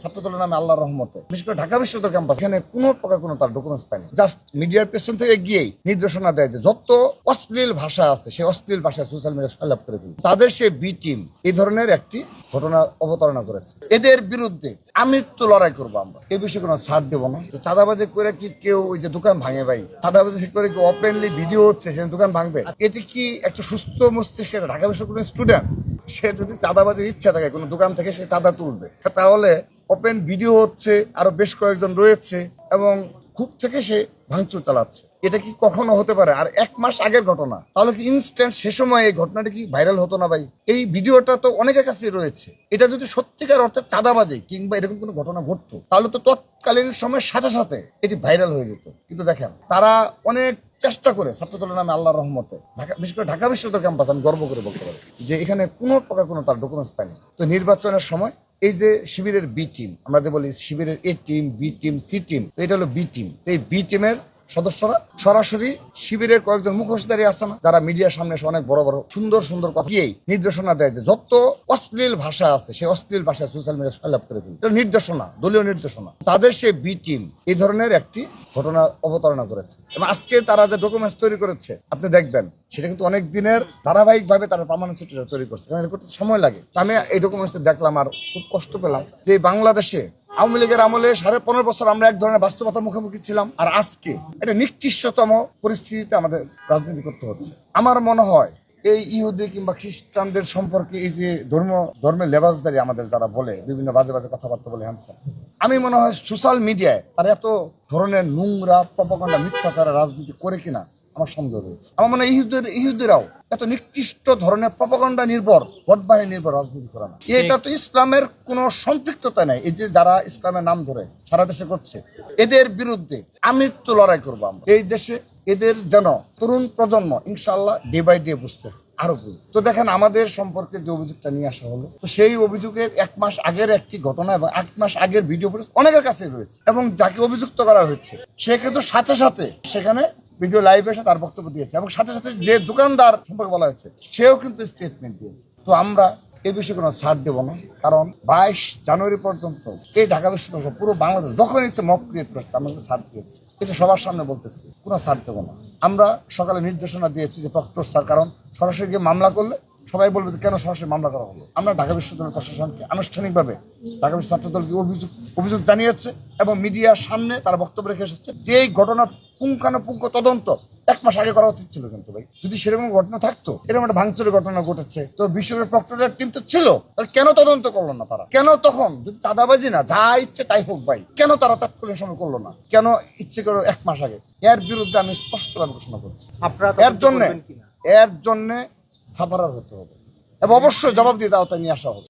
ছাত্রদলের নামে আল্লাহ রহমতে। বিশেষ করে ঢাকা বিশ্ববিদ্যালয় ক্যাম্পাস, এখানে কোনো প্রকার কোনো তার ডকুমেন্টস পায়নি। জাস্ট মিডিয়ার পেছন থেকে গিয়েই নির্দেশনা দেয় যে যত অশ্লীল ভাষা আছে, সেই অশ্লীল ভাষা সোশ্যাল মিডিয়া করে ফেলি তাদের সে বি টিম এই ধরনের একটি ঘটনা অবতারণা করেছে। এদের বিরুদ্ধে আমৃত্যু লড়াই করব আমরা। এই বিষয়ে কোনো ছাড় দেবো না। তো চাঁদাবাজি করে কি কেউ ওই যে দোকান ভাঙে ভাই? চাঁদাবাজি করে কি ওপেনলি ভিডিও হচ্ছে, সে দোকান ভাঙবে? এটি কি একটা সুস্থ মস্তিষ্কের ঢাকা বিশ্ববিদ্যালয়ের স্টুডেন্ট সে যদি চাঁদাবাজির ইচ্ছা থাকে, কোনো দোকান থেকে সে চাঁদা তুলবে। তাহলে ওপেন ভিডিও হচ্ছে, আরও বেশ কয়েকজন রয়েছে এবং খুব থেকে সে ভাঙচুর চালাচ্ছে। এটা কি কখনো হতে পারে? আর এক মাস আগের ঘটনা, তাহলে কি ইনস্ট্যান্ট সে সময় এই ঘটনাটা কি ভাইরাল হতো না ভাই? এই ভিডিওটা তো অনেকের কাছে রয়েছে। এটা যদি সত্যিকার অর্থে চাঁদাবাজি কিংবা এরকম কোনো ঘটনা ঘটতো, তাহলে তো তৎকালীন সময়ের সাথে সাথে এটি ভাইরাল হয়ে যেত। কিন্তু দেখেন, তারা অনেক চেষ্টা করে ছাত্রদলের নামে আল্লাহর রহমতে। ঢাকা বিশেষ করে ঢাকা বিশ্ববিদ্যালয় ক্যাম্পাস আমি গর্ব করে বলতে পারি যে এখানে কোনো প্রকার কোনো তার ডকুমেন্টস পায়নি। তো নির্বাচনের সময় এই যে শিবিরের বি টিম আমরা যে বলি শিবিরের A team B team C team তো এটা হলো বি টিম এই বি টিমের সদস্যরা সরাসরি শিবিরের কয়েকজন মুখোশধারী আছে না, যারা মিডিয়ার সামনে এসে অনেক বড় বড় সুন্দর সুন্দর কথা দিয়েই নির্দেশনা দেয় যে যত অশ্লীল ভাষা আছে, সেই অশ্লীল ভাষা সোশ্যাল মিডিয়া সয়লাভ করে ফেলি এটা নির্দেশনা, দলীয় নির্দেশনা। তাদের সে বি টিম এই ধরনের একটি ঘটনা অবতারণা করেছে। এবং আজকে তারা যে ডকুমেন্টস তৈরি করেছে, আপনি দেখবেন, সেটা কিন্তু অনেক দিনের ধারাবাহিক ভাবে তারা পার্মানেন্ট সেক্রেটারি তৈরি করছে। কারণ করতে সময় লাগে। আমি এই ডকুমেন্টস দেখলাম আর খুব কষ্ট পেলাম যে বাংলাদেশে আওয়ামী লীগের আমলে সাড়ে পনেরো বছর আমরা এক ধরনের বাস্তবতার মুখোমুখি ছিলাম, আর আজকে এটা নিকৃষ্টতম পরিস্থিতিতে আমাদের রাজনীতি করতে হচ্ছে। আমার মনে হয় এই ইহুদি কিংবা খ্রিস্টানদের সম্পর্কে এই যে ধর্ম, ধর্মের লেবাসদারি আমাদের যারা বলে, বিভিন্ন বাজে বাজে কথাবার্তা বলে হ্যান্সার আমি মনে হয় সোশ্যাল মিডিয়ায় তারা এত ধরনের নোংরা প্রপাগন্ডা মিথ্যাচারের রাজনীতি করে কিনা আমার সন্দেহ রয়েছে। আমার মনে হয় ইহুদের ইহুদিরাও এত নিকৃষ্ট ধরনের প্রপাগন্ডা নির্ভর ভোট বাহিনী নির্ভর রাজনীতি করে না। এটা তো ইসলামের কোনো সম্পৃক্ততা নেই। এই যে যারা ইসলামের নাম ধরে সারা দেশে করছে এদের বিরুদ্ধে আমি তো লড়াই করব আমরা। এই দেশে এদের যেন তরুণ প্রজন্ম ইনশাল্লাহ ডে বাই ডে বুঝতেছে আরও বুঝবে। তো দেখেন আমাদের সম্পর্কে যে অভিযোগটা নিয়ে আসা হলো তো সেই অভিযোগের এক মাস আগের একটি ঘটনা এবং এক মাস আগের ভিডিও ফুটেজ অনেকের কাছে রয়েছে। এবং যাকে অভিযুক্ত করা হয়েছে সে কিন্তু সাথে সাথে সেখানে ভিডিও লাইভ এসে তার বক্তব্য দিয়েছে এবং সাথে সাথে যে দোকানদার সম্পর্কে বলা হয়েছে, সেও কিন্তু স্টেটমেন্ট দিয়েছে। তো আমরা এ বিষয়ে কোনো ছাড় দেবো না, কারণ বাইশ জানুয়ারি পর্যন্ত এই ঢাকা বিশ্ববিদ্যালয় পুরো বাংলাদেশ যখন ইচ্ছে মক ক্রিয়েট করছে আমাদের ছাড় দিয়েছে। এটা সবার সামনে বলতেছি, কোনো ছাড় দেবো না। আমরা সকালে নির্দেশনা দিয়েছি যে প্রক্টর স্যার কারণ সরাসরি গিয়ে মামলা করলে সবাই বলবে কেন সরাসরি মামলা করা হলো? আমরা ঢাকা বিশ্ববিদ্যালয় প্রশাসনকে আনুষ্ঠানিকভাবে ঢাকা বিশ্ব ছাত্রদলকে অভিযোগ অভিযোগ জানিয়েছে এবং মিডিয়ার সামনে তারা বক্তব্য রেখে এসেছে যে এই ঘটনার পুঙ্খানুপুঙ্খ তদন্ত এক মাস আগে করা উচিত ছিল কিন্তু ভাই। যদি সেরকম ঘটনা থাকতো এরকম একটা ভাঙচুরের ঘটনা ঘটেছে তো বিশ্ববিদ্যালয় প্রক্টরের টিম তো ছিল তাহলে কেন তদন্ত করল না তারা? কেন তখন যদি চাঁদাবাজি না যা ইচ্ছে তাই হোক ভাই কেন তারা তৎকালীন সময় করল না? কেন ইচ্ছে করে এক মাস আগে? এর বিরুদ্ধে আমি স্পষ্টভাবে ঘোষণা করছি। আপনারা এর জন্য এর জন্য সাফারার হতে হবে। এবং অবশ্যই জবাব দিয়ে দাও তাই নিয়ে আসা হবে।